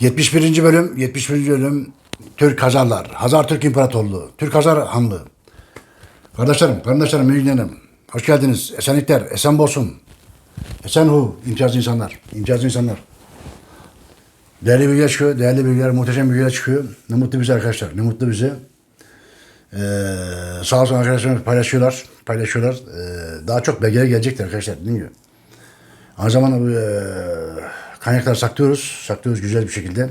71. bölüm, 71. bölüm Türk Hazarlar, Hazar Türk İmparatorluğu, Türk Hazar Hanlığı. Kardeşlerim, kardeşlerim, müjdenim. Hoş geldiniz. Esenlikler, esen bolsun. Esen hu, imtiyazlı insanlar, imtiyazlı insanlar. Değerli bilgiler çıkıyor, değerli bilgiler, muhteşem bilgiler çıkıyor. Ne mutlu bize arkadaşlar, ne mutlu bize. Ee, sağ olsun arkadaşlarımız paylaşıyorlar, paylaşıyorlar. Ee, daha çok belgeler gelecektir arkadaşlar, değil mi? Aynı zamanda bu e, kaynakları saklıyoruz. Saklıyoruz güzel bir şekilde.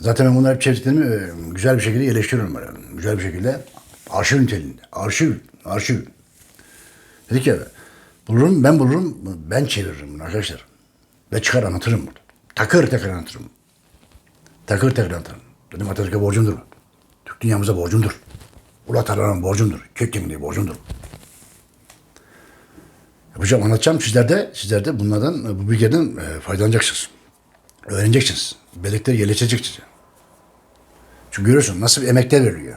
Zaten ben bunları hep çevirdiklerimi e, güzel bir şekilde yerleştiriyorum böyle. Güzel bir şekilde. Arşiv niteliğinde. Arşiv. Arşiv. Dedik ya bulurum ben bulurum ben çeviririm bunu arkadaşlar. Ve çıkar anlatırım burada. Takır takır anlatırım. Takır takır anlatırım. Dedim Atatürk'e borcumdur. Türk dünyamıza borcumdur. Ulu Atalarına borcumdur. Kök kimliği borcumdur. Yapacağım, anlatacağım. Sizler de, sizler de bunlardan, bu bilgilerden e, faydalanacaksınız. Öğreneceksiniz. Bellekleri yerleşeceksiniz. Çünkü görüyorsun nasıl bir emekler veriliyor.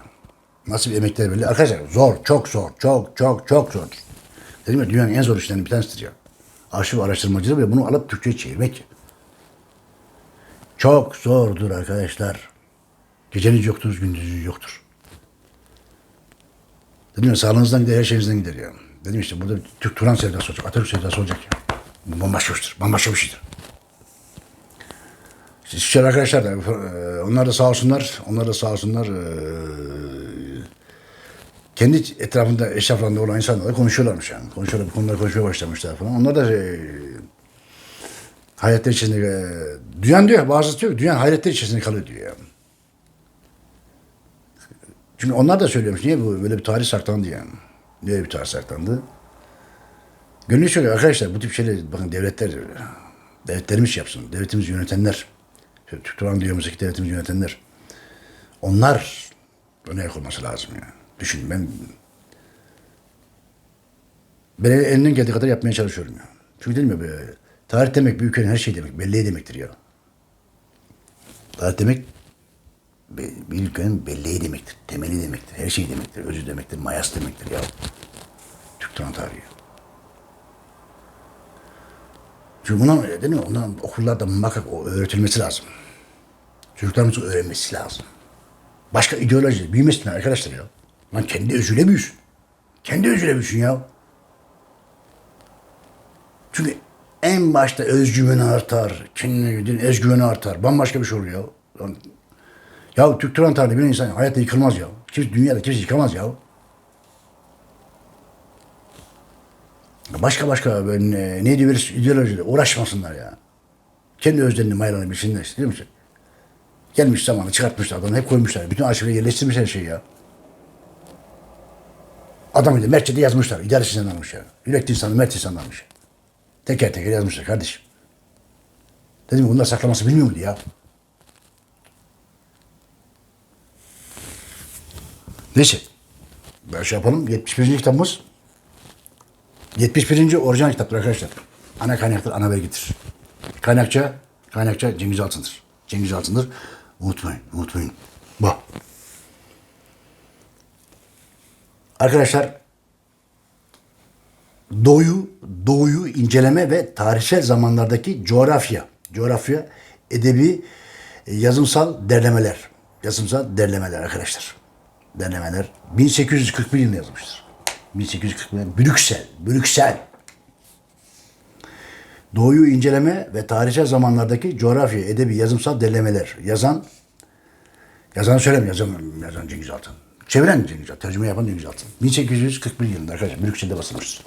Nasıl bir emekler veriliyor. Arkadaşlar zor, çok zor, çok çok çok zor. Dedim ya dünyanın en zor işlerinden bir tanesidir ya. Arşiv araştırmacılığı ve bunu alıp Türkçe'ye çevirmek. Çok zordur arkadaşlar. Geceniz yoktur, gündüzünüz yoktur. Dedim ya sağlığınızdan gider, her şeyinizden gider ya. Dedim işte burada Türk Turan sevdası olacak, Atatürk sevdası olacak ya. Bambaşka bir şeydir, bambaşka bir şeydir. İstişare arkadaşlar da, e, onlar da sağ olsunlar, onlar da sağ olsunlar. e, kendi etrafında, eşraflarında olan insanlarla konuşuyorlarmış yani. Konuşuyorlar, bu konuları konuşmaya başlamışlar falan. Onlar da e, hayretler içinde, e, diyor, bazısı diyor ki, duyan hayretler içerisinde kalıyor diyor ya. Çünkü onlar da söylüyormuş. Niye bu böyle bir tarih saklandı yani? Niye bir tarih saklandı? Gönül söylüyor arkadaşlar bu tip şeyler bakın devletler devletlerimiz yapsın. Devletimiz yönetenler. Türk Turan dünyamızdaki devletimiz yönetenler. Onlar öne olması lazım ya. Düşün ben ben elinden geldiği kadar yapmaya çalışıyorum ya. Çünkü dedim ya böyle, tarih demek bir ülkenin her şey demek. Belleği demektir ya. Tarih demek bir ülkenin belleği demektir, temeli demektir, her şey demektir, özü demektir, mayas demektir ya. Türk Turan tarihi. Çünkü buna değil mi? Ondan okullarda muhakkak o öğretilmesi lazım. Çocuklarımızın öğrenmesi lazım. Başka ideoloji büyümesinler arkadaşlar ya. Lan kendi özüyle büyüsün. Kendi özüyle büyüsün ya. Çünkü en başta özgüveni artar, kendine güven, özgüveni artar. Bambaşka bir şey oluyor. Lan ya Türk Turan tarihinde bir insan hayatta yıkılmaz ya. Kimse, dünyada kimse yıkamaz ya. Başka başka böyle ne, ne diyor bir ideolojiyle uğraşmasınlar ya. Kendi özlerini maylarını bilsinler. Değil misin? Gelmiş zamanı çıkartmışlar adamı hep koymuşlar. Bütün arşivleri yerleştirmiş her şeyi ya. Adamı da mertçede yazmışlar. İdaresi insanlarmış ya. Yürekli insanlar, mert insanlarmış. Teker teker yazmışlar kardeşim. Dedim bunlar saklaması bilmiyor muydu ya? Neyse. Ben şey yapalım. 71. kitabımız. 71. orijinal kitaptır arkadaşlar. Ana kaynaktır, ana belgedir. Kaynakça, kaynakça Cengiz Altın'dır. Cengiz Altın'dır. Unutmayın, unutmayın. Bu. Arkadaşlar, Doğuyu, Doğuyu inceleme ve tarihsel zamanlardaki coğrafya, coğrafya, edebi, e, yazımsal derlemeler. Yazımsal derlemeler arkadaşlar. Derlemeler 1841 yılında yazılmıştır. 1841 Brüksel, Brüksel. Doğuyu inceleme ve tarihsel zamanlardaki coğrafya, edebi, yazımsal derlemeler. Yazan, yazan söylem, yazan, yazan Cengiz Altın. Çeviren Cengiz Altın, tercüme yapan Cengiz Altın. 1841 yılında arkadaşlar Brüksel'de basılmıştır.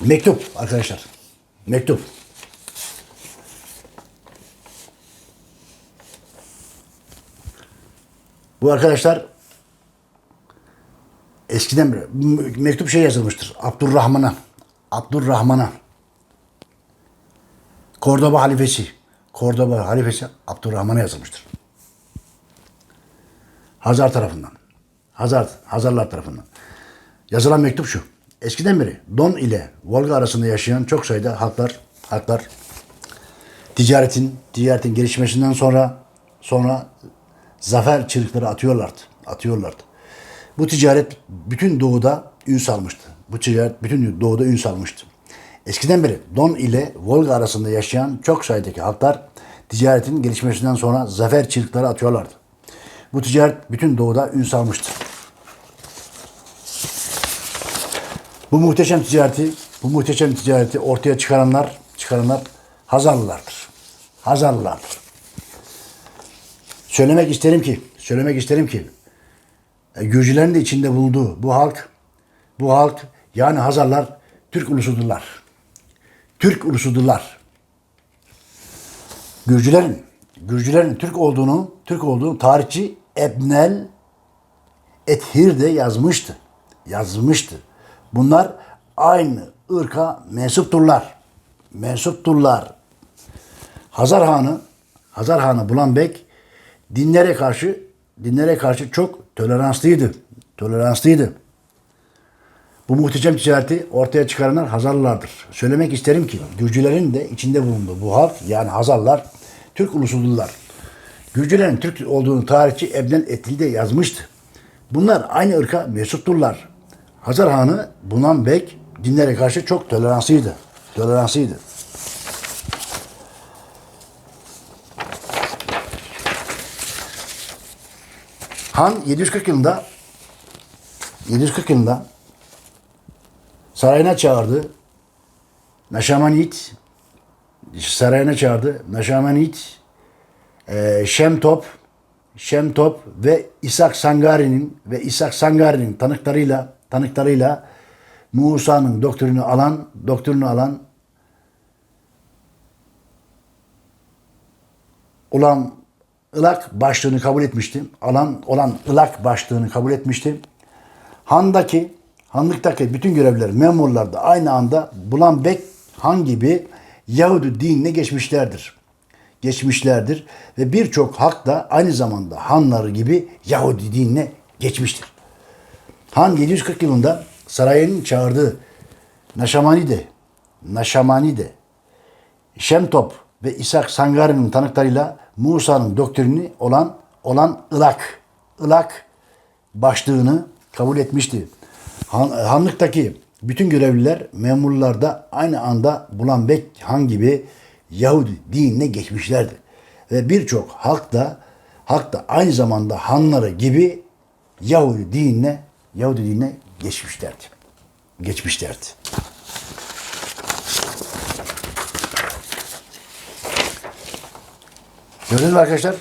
Mektup arkadaşlar. Mektup. Bu arkadaşlar eskiden mektup şey yazılmıştır. Abdurrahman'a. Abdurrahman'a. Kordoba halifesi. Kordoba halifesi Abdurrahman'a yazılmıştır. Hazar tarafından. Hazar, Hazarlar tarafından. Yazılan mektup şu. Eskiden beri Don ile Volga arasında yaşayan çok sayıda halklar, halklar ticaretin, ticaretin gelişmesinden sonra sonra zafer çığlıkları atıyorlardı. Atıyorlardı. Bu ticaret bütün doğuda ün salmıştı. Bu ticaret bütün doğuda ün salmıştı. Eskiden beri Don ile Volga arasında yaşayan çok sayıdaki halklar ticaretin gelişmesinden sonra zafer çığlıkları atıyorlardı. Bu ticaret bütün doğuda ün salmıştı. Bu muhteşem ticareti, bu muhteşem ticareti ortaya çıkaranlar, çıkaranlar Hazarlılardır. Hazarlılardır. Söylemek isterim ki, söylemek isterim ki e, Gürcülerin de içinde bulunduğu bu halk, bu halk yani Hazarlar Türk ulusudurlar. Türk ulusudurlar. Gürcülerin, Gürcülerin Türk olduğunu, Türk olduğunu tarihçi Ebnel Ethir de yazmıştı. Yazmıştı. Bunlar aynı ırka mensupturlar. Mensupturlar. Hazar Hanı, Hazar Hanı Bulanbek dinlere karşı dinlere karşı çok toleranslıydı. Toleranslıydı. Bu muhteşem ticareti ortaya çıkaranlar Hazarlılardır. Söylemek isterim ki Gürcülerin de içinde bulunduğu bu halk yani Hazarlar Türk ulusudurlar. Gürcülerin Türk olduğunu tarihçi Ebnel Etil de yazmıştı. Bunlar aynı ırka mensupturlar. Hazar Hanı Bunan Bek dinlere karşı çok toleranslıydı. Toleranslıydı. Han 740 yılında 740 yılında sarayına çağırdı. Naşamanit sarayına çağırdı. Naşamanit e, Şemtop Şemtop ve İshak Sangari'nin ve İshak Sangari'nin tanıklarıyla tanıklarıyla Musa'nın doktrinini alan doktrinini alan olan ılak başlığını kabul etmiştim. Alan olan ılak başlığını kabul etmiştim. Handaki, hanlıktaki bütün görevliler, memurlar da aynı anda Bulan Bek Han gibi Yahudi dinine geçmişlerdir. Geçmişlerdir ve birçok halk da aynı zamanda Hanları gibi Yahudi dinine geçmiştir. Han 740 yılında sarayın çağırdığı Naşamanide, Naşamanide, Şemtop ve İshak Sangari'nin tanıklarıyla Musa'nın doktrini olan olan ılak, ılak başlığını kabul etmişti. Han, hanlıktaki bütün görevliler, memurlar da aynı anda Bulanbek Han gibi Yahudi dinine geçmişlerdi. Ve birçok halk da halk da aynı zamanda Hanları gibi Yahudi dinine Yahudi dinine geçmişlerdi. Geçmişlerdi. Gördünüz mü arkadaşlar?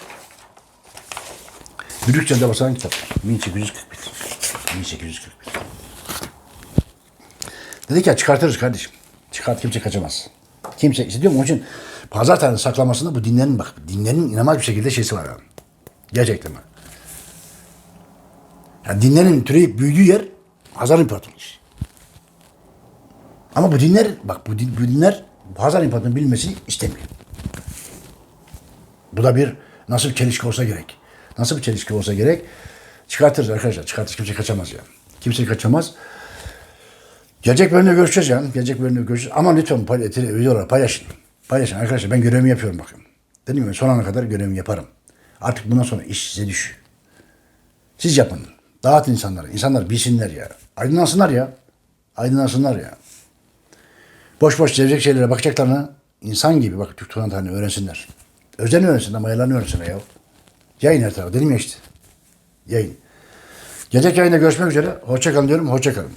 Brüksel'de basan kitap. 1841. 1841. Dedik ya çıkartırız kardeşim. Çıkart kimse kaçamaz. Kimse işte diyorum onun için pazar tanrı saklamasında bu dinlerin bak dinlerin inanılmaz bir şekilde şeysi var. Yani. Gerçekten bak. Yani dinlerin türeyip büyüdüğü yer Hazar İmparatorluğu. Ama bu dinler bak bu, din, bu dinler Hazar İmparatorluğu'nun bilmesini istemiyor. Bu da bir nasıl bir çelişki olsa gerek. Nasıl bir çelişki olsa gerek. Çıkartırız arkadaşlar. Çıkartırız. Kimse kaçamaz ya. Kimse kaçamaz. Gelecek bölümde görüşeceğiz yani. Gelecek bölümde görüşeceğiz. Ama lütfen pay, videoları paylaşın. Paylaşın arkadaşlar. Ben görevimi yapıyorum bakın. Dedim ya son ana kadar görevimi yaparım. Artık bundan sonra iş size düş. Siz yapın. Dağıtın insanları. İnsanlar bilsinler ya. Aydınlansınlar ya. Aydınlansınlar ya. Boş boş sevecek şeylere bakacaklarına insan gibi bak Türk Turan tarihini öğrensinler. Özen öğrensinler, mayalarını öğrensinler ya. Yayın her tarafa. Dedim ya işte. Yayın. Gelecek yayında görüşmek üzere. Hoşçakalın diyorum. Hoşçakalın.